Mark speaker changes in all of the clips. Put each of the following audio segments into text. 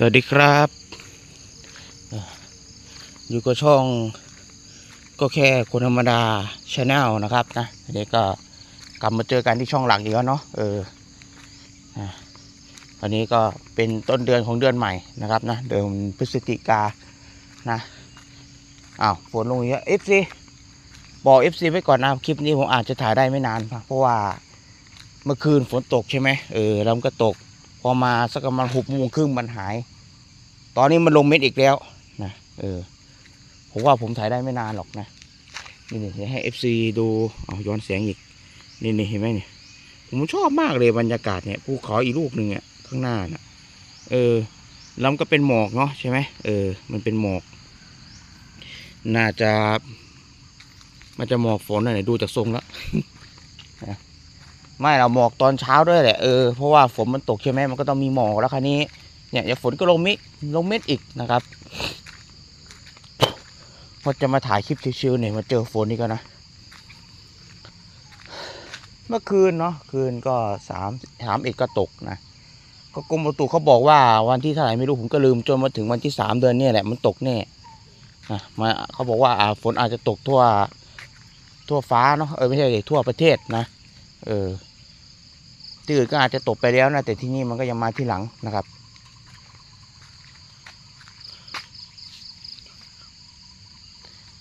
Speaker 1: สวัสดีครับ อยู่กับช่องก็แค่คนธรรมดาชาแนลนะครับนะเดี๋ยวก็กลับมาเจอกันที่ช่องหลักอีกแล้วเนาะเออวันนี้ก็เป็นต้นเดือนของเดือนใหม่นะครับนะเดือนพฤศจิกานะอ้าวฝนลงเยอะเอฟซีบอกเอฟซีไว้ก่อนนะคลิปนี้ผมอาจจะถ่ายได้ไม่นานเพราะว่าเมื่อคืนฝนตกใช่ไหมเออแล้วมันก็ตก อมาสักประมาณหกโมงครึ่งมันหาย ตอนนี้มันลงเม็ดอีกแล้วนะเออผมว่าผมถ่ายได้ไม่นานหรอกนะนี่นี่ให้เอฟซีดูเอาย้อนเสียงอีกนี่นี่เห็นไหมเนี่ยผมชอบมากเลยบรรยากาศเนี่ยภูเขาอีกลูกหนึ่งอะข้างหน้าน่ะ เออแล้วก็เป็นหมอกเนาะใช่ไหมเออ มันเป็นหมอก น่าจะมันจะหมอกฝนหน่อยดูจากทรงแล้วนะ ไม่เราหมอกตอนเช้าด้วยแหละเออเพราะว่าฝนมันตกใช่ไหมมันก็ต้องมีหมอกแล้วคราวนี้เนี่ยเดี๋ยวฝนก็ลงมิลงเม็ดอีกนะครับพอจะมาถ่ายคลิปชิวๆเนี่ยมาเจอฝนนี่ก็นะ เมื่อคืนเนาะคืนก็สามสามเอ็ดก็ตกนะก็กรมอุตุเขาบอกว่าวันที่เท่าไหร่ไม่รู้ผมก็ลืมจนมาถึงวันที่สามเดือนเนี่ยแหละมันตกแน่นะมาเขาบอกว่าฝนอาจจะตกทั่วทั่วฟ้าเนาะเออไม่ใช่ทั่วประเทศนะ เออที่อื่นก็อาจจะตกไปแล้วนะแต่ที่นี่มันก็ยังมาที่หลังนะครับ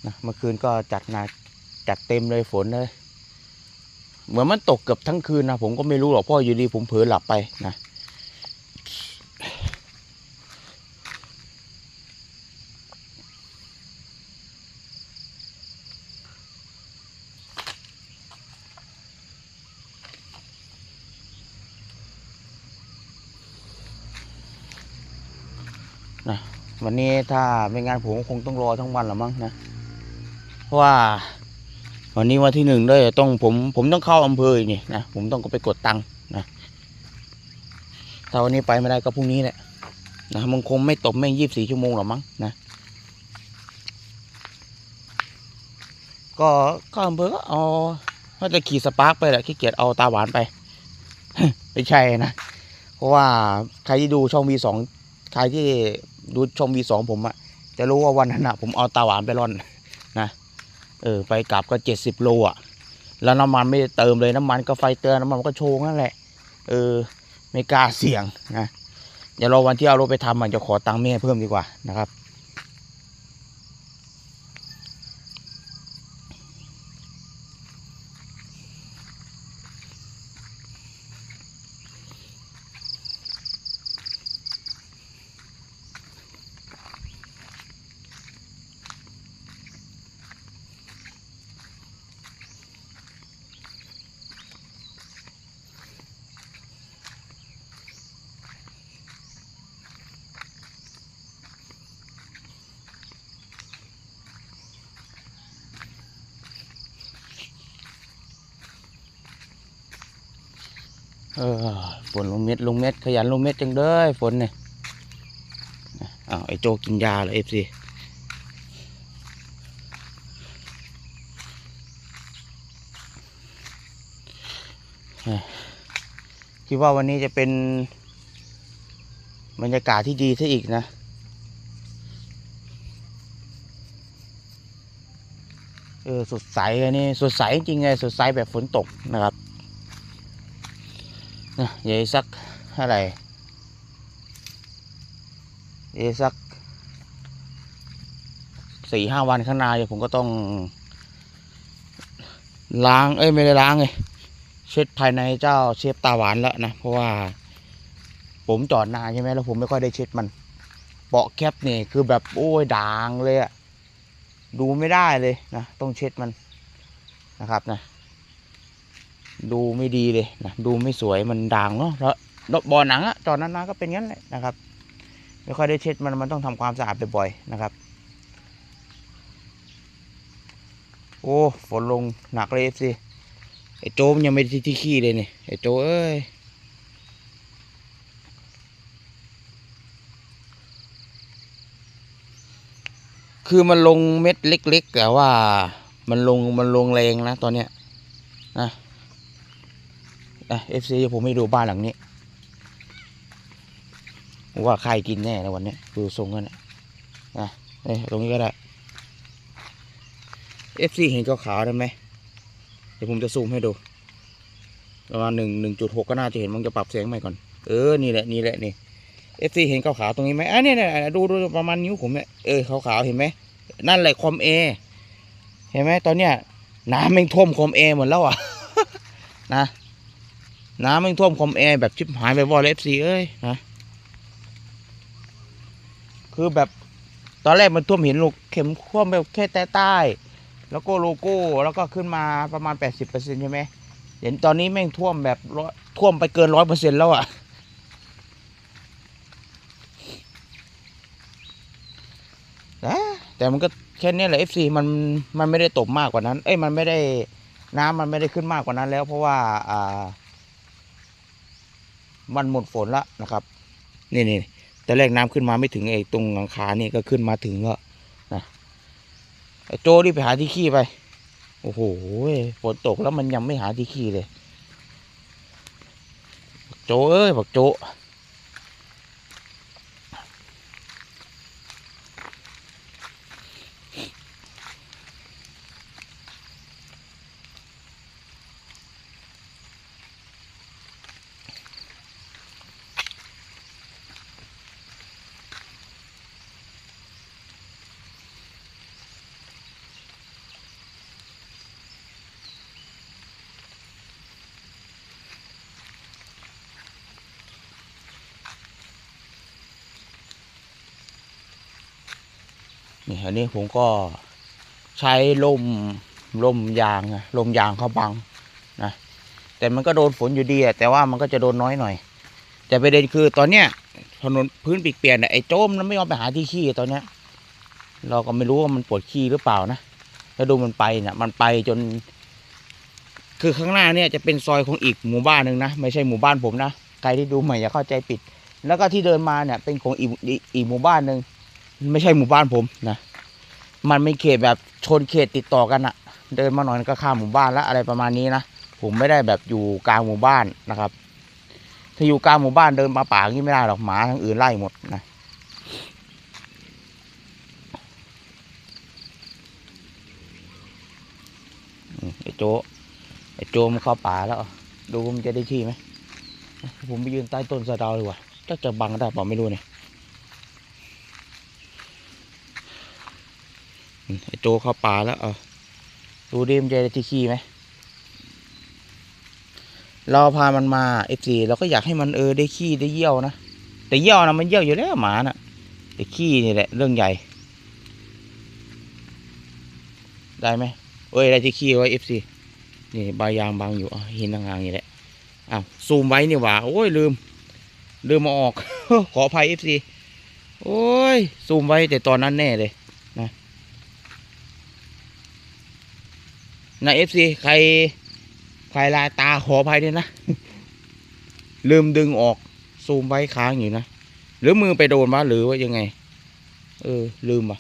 Speaker 1: นะเมื่อคืนก็จัดหนักจัดเต็มเลยฝนเลย เหมือนมันตกเกือบทั้งคืนนะผมก็ไม่รู้หรอกเพราะอยู่ดีผมเผลอหลับไปนะ นะวันนี้ถ้าไม่งานผมคงต้องรอทั้งวันละมั้งนะเพราะว่า วันนี้วันที่หนึ่งด้วยต้องผมผมต้องเข้าอำเภออีกนี่นะผมต้องก็ไปกดตังค์นะถ้าวันนี้ไปไม่ได้ก็พรุ่งนี้แหละนะมันคงไม่ตกไม่ยี่สิบสี่ชั่วโมงหรอมั้งนะก็เข้าอำเภอก็เอาว่าจะขี่สปาร์กไปแหละขี้เกียจเอาตาหวานไปไม่ใช่นะ เพราะว่าใครที่ดูช่องวีสองใครที่ ดูช่องวีสองผมอะจะรู้ว่าวันนั้นอะผมเอาตาหวานไปร่อนนะเออไปกลับก็เจ็ดสิบโลอะแล้วน้ำมันไม่ได้เติมเลยน้ำมันก็ไฟเตือนน้ำมันก็โชงนั่นแหละ เออ ไม่กล้าเสี่ยงนะเดี๋ยวรอวันที่เอารถไปทำมันจะขอตังค์แม่เพิ่มดีกว่านะครับ เออฝนลงเม็ดลงเม็ดขยันลงเม็ดจังเลยฝนเนี่ยอ้าวไอโจกินยาเหรอเอฟซีคิดว่าวันนี้จะเป็นบรรยากาศที่ดีซะอีกนะ เออสดใสอันนี้สดใสจริงๆเลยสดใสแบบฝนตกนะครับ นะเดี๋ยวอีกสักเท่าไหร่เดี๋ยวอีกสักสี่ห้าวันข้างหน้าผมก็ต้อง ล้าง เอ้ย ไม่ได้ล้างเลยเช็ดภายในเจ้าเชฟตาหวานแล้วนะ เพราะว่า ผมจอดนานใช่ไหมแล้วผมไม่ค่อยได้เช็ดมันเบาะแคปนี่ยคือแบบโอ้ยด่างเลยอะดูไม่ได้เลยนะ ต้องเช็ดมันนะครับนะ ดูไม่ดีเลยนะดูไม่สวยมันด่างเนาะแล้วบ่อหนังอะจอดนานๆก็เป็นงั้นแหละนะครับ ไม่ค่อยได้เช็ดมันมันต้องทำความสะอาดบ่อยๆนะครับ โอ้ฝนลงหนักเลยเอฟซีไอโจมยังไม่ที่ที่ขี้เลยนี่ไอโจเอ้ยคือมันลงเม็ดเล็ก ๆ แต่ว่ามันลงมันลงแรงนะตอนเนี้ยนะ เอฟซีผมให้ดูบ้านหลังนี้ว่าใครกินแน่แล้ววันนี้ดูทรงกันนะนะเอ้ตรงนี้ก็ได้ FC เห็นขาวๆได้ไหมเดี๋ยวผมจะซูมให้ดูประมาณหนึ่งหนึ่งจุดหกก็น่าจะเห็นมันจะปรับเสียงใหม่ก่อนเออนี่แหละนี่แหละนี่ FC เห็นขาวๆตรงนี้ไหมอะเนี่ยเนี่ดูดูประมาณนิ้วผมเนี่ยเออขาวๆเห็นไหมนั่นแหละคอมเอเห็นไหมตอนเนี้ยน้ำม่งท่วมคอมเอหมดแล้วอะนะ น้ำม่งท่วมคอมเอร์แบบชิบหายไปวอลเอฟซีเอ้ยนะคือแบบตอนแรกมันท่วมเห็นลูกเข็มท่วมแบบแค่ใต้ใต้แล้วก็โลโก้แล้วก็ขึ้นมาประมาณ 80%ใช่ไหมเห็นตอนนี้แม่งท่วมแบบร้อยท่วมไปเกินร้อยเปอร์เซ็นต์แล้วอะนะแต่มันก็แค่นี้แหละ FC มันมันไม่ได้ตกมากกว่านั้น เอ้ยมันไม่ได้น้ำมันไม่ได้ขึ้นมากกว่านั้นแล้วเพราะว่าอ่า มันหมดฝนละนะครับ นี่นี่แต่แรกน้ำขึ้นมาไม่ถึงไอ้ตรงหลังคานี่ก็ขึ้นมาถึงก็นะไอ้โจรีบไปหาที่ขี้ไป โอ้โหฝนตกแล้วมันยังไม่หาที่ขี้เลย โจเอ้ยบอกโจ นี่อันนี้ผมก็ใช้ลมลมยางอะลมยางเขาบังนะแต่มันก็โดนฝนอยู่ดีอะแต่ว่ามันก็จะโดนน้อยหน่อย แต่ประเด็นคือตอนเนี้ยถนนพื้นปีกเปลี่ยนอะไอ้โจมมันไม่ยอมไปหาที่ขี้ตอนเนี้ย เราก็ไม่รู้ว่ามันปวดขี้หรือเปล่านะแล้วดูมันไปเนี่ยมันไปจน คือข้างหน้าเนี่ยจะเป็นซอยของอีกหมู่บ้านหนึ่งนะไม่ใช่หมู่บ้านผมนะใครที่ดูใหม่อย่าเข้าใจผิด แล้วก็ที่เดินมาเนี่ยเป็นของอีอีกอีกหมู่บ้านหนึ่ง ไม่ใช่หมู่บ้านผมนะมันไม่เขตแบบชนเขตติดต่อกันอะเดินมาหน่อยก็ข้ามหมู่บ้านแล้วอะไรประมาณนี้นะผมไม่ได้แบบอยู่กลางหมู่บ้านนะครับ ถ้าอยู่กลางหมู่บ้านเดินมาป่างนี้ไม่ได้หรอกหมาทั้งอื่นไล่หมดนะไอ้โจไอ้โจมันเข้าป่าแล้วดูมันจะได้ที่ไหมผมไปยืนใต้ต้นสะเดาดีกว่าก็จะบังได้เปล่าไม่รู้เนี่ย อืม ไอโจเข้าป่าแล้วเออดูดิมันจได้ที่ขี้ไหมเราพามันมาเอฟซีเราก็อยากให้มันเออได้ขี้ได้เยี่ยวนะแต่เยี่ยวนะมันเยี่ยวอยู่แล้วหมาน่ะแต่ขี้นี่แหละเรื่องใหญ่ ได้ไหมเอ้ยได้ที่ขี้ไว้เอฟซีนี่ใบยางบางอยู่อหินห่างๆนี่แหละอ้าวซูมไว้นี่หว่าโอ้ยลืม ลืมมาออก ขออภัยเอฟซีโอ้ยซูมไว้แต่ตอนนั้นแน่เลย นะเอฟซีใครใครลายตาขออภัยด้วยนะ ลืมดึงออกซูมไว้ค้างอยู่นะ หรือมือไปโดนวะหรือว่ายังไง เออ ลืมอะ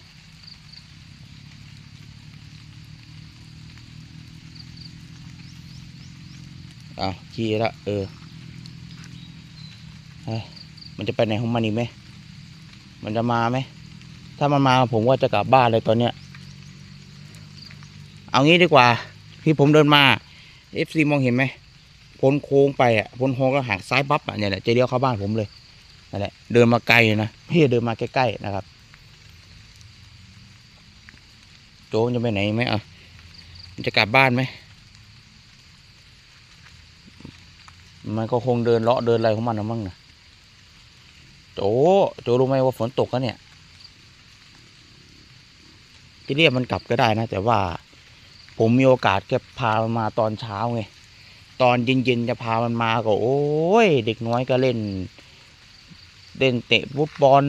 Speaker 1: อ้าวขี้ละ เออมันจะไปไหนของมันอีกไหม มันจะมาไหม ถ้ามันมาผมว่าจะกลับบ้านเลยตอนเนี้ย เอางี้ดีกว่า ที่ผมเดินมา FC มองเห็นไหมพ้นโค้งไปอะพ้นโค้งก็หักซ้ายปั๊บอะเนี่ยแหละจะเลี้ยวเข้าบ้านผมเลยนั่นแหละเดินมาไกลนะพี่เดินมาใกล้ๆนะครับ โจมจะไปไหนไหมอะมันจะกลับบ้านไหมมันก็คงเดินเลาะเดินอะไรของมันนะมั้งนะโจโจรู้ไหมว่าฝนตกแล้วเนี่ยจะเรียกมันกลับก็ได้นะ แต่ว่า ผมมีโอกาสแค่พามันมาตอนเช้าไงตอนเย็นๆจะพามันมาก็โอ้ย เด็กน้อยก็เล่น เล่นเตะฟุตบอล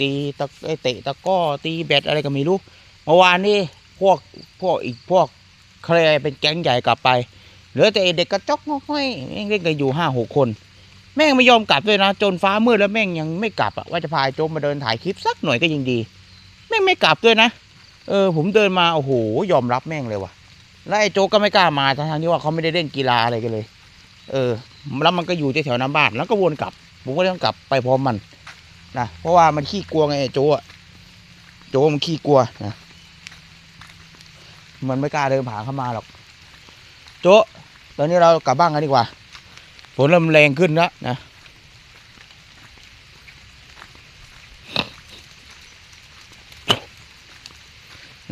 Speaker 1: ตีตะเตะตะก้อตีแบดอะไรก็ไม่รู้เมื่อวานนี้พวกพวกอีกพวกใครเป็นแก๊งใหญ่กลับไปเหลือแต่เด็กกระจอกง่อยแม่งเล่นกันอยู่ห้าหกคน แม่งไม่ยอมกลับด้วยนะ จนฟ้ามืดแล้วแม่งยังไม่กลับอะว่าจะพาไอ้โจมมาเดินถ่ายคลิปสักหน่อยก็ยังดี แม่งไม่กลับด้วยนะ เออ ผมเดินมาโอ้โหยอมรับแม่งเลยว่ะ แล้วไอ้โจ๊กก็ไม่กล้ามาทั้งที่ว่าเขาไม่ได้เล่นกีฬาอะไรกันเลย เออ แล้วมันก็อยู่แถวๆน้ำบ้านแล้วก็วนกลับ ผมก็ต้องกลับไปพร้อมมันนะเพราะว่ามันขี้กลัวไงไอ้โจอะโจมันขี้กลัวนะมันไม่กล้าเดินผ่านเข้ามาหรอก โจตอนนี้เรากลับบ้านกันดีกว่าฝนเริ่มแรงขึ้นแล้วนะ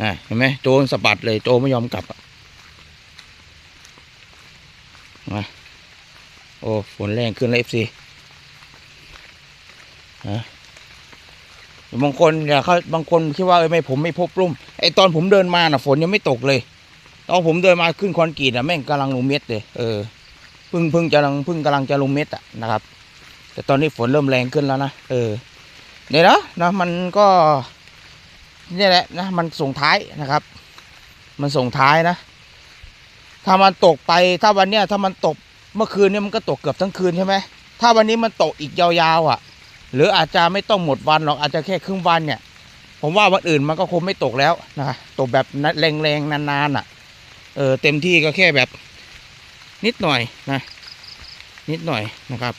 Speaker 1: นะเห็นไหมโจมันสะบัดเลยโจไม่ยอมกลับอะมาโอ้ฝนแรงขึ้นเลยเอฟซีนะบางคนอย่าเขาบางคนคิดว่าเอ้ยไม่ผมไม่พบรุ่มไอตอนผมเดินมาน่ะ ฝนยังไม่ตกเลย ตอนผมเดินมาขึ้นคอนกรีตอะแม่งกำลังลงเม็ดเลยเออพึ่งพึ่งจะลังพึ่งกำลังจะลงเม็ดอะนะครับ แต่ตอนนี้ฝนเริ่มแรงขึ้นแล้วนะเออเนี่ยนะนะมันก็ นี่แหละนะมันส่งท้ายนะครับ มันส่งท้ายนะ ถ้ามันตกไปถ้าวันเนี้ยถ้ามันตกเมื่อคืนเนี่ยมันก็ตกเกือบทั้งคืนใช่ไหมถ้าวันนี้มันตกอีกยาวๆอะ หรืออาจจะไม่ต้องหมดวันหรอกอาจจะแค่ครึ่งวันเนี่ย ผมว่าวันอื่นมันก็คงไม่ตกแล้วนะตกแบบแรงๆนานๆอะเออเต็มที่ก็แค่แบบนิดหน่อยนะ นิดหน่อยนะครับ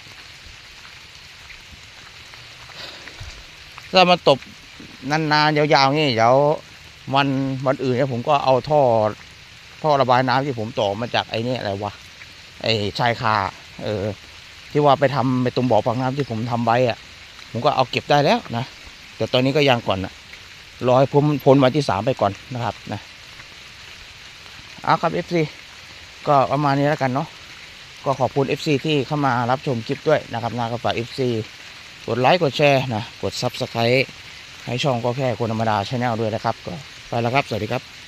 Speaker 1: ถ้ามันตก นานๆยาวๆนี่เดี๋ยววันวันอื่นเนี่ยผมก็เอาท่อท่อระบายน้ำที่ผมต่อมาจากไอ้นี่อะไรวะไอ้ชายคาเออ ที่ว่าไปทำไปตรงบ่อฝังน้ำที่ผมทำไว้อะผมก็เอาเก็บได้แล้วนะแต่ตอนนี้ก็ยังก่อนนะรอให้พ้นพ้นวันที่สามไปก่อนนะครับนะเอาครับ FC ก็ประมาณนี้แล้วกันเนาะก็ขอบคุณ FC ที่เข้ามารับชมคลิปด้วยนะครับนะก็ฝาก FC กดไลค์กดแชร์นะกด Subscribe ให้ช่องก็แค่คนธรรมดาชาแนลด้วยนะครับก็ไปแล้วครับ สวัสดีครับ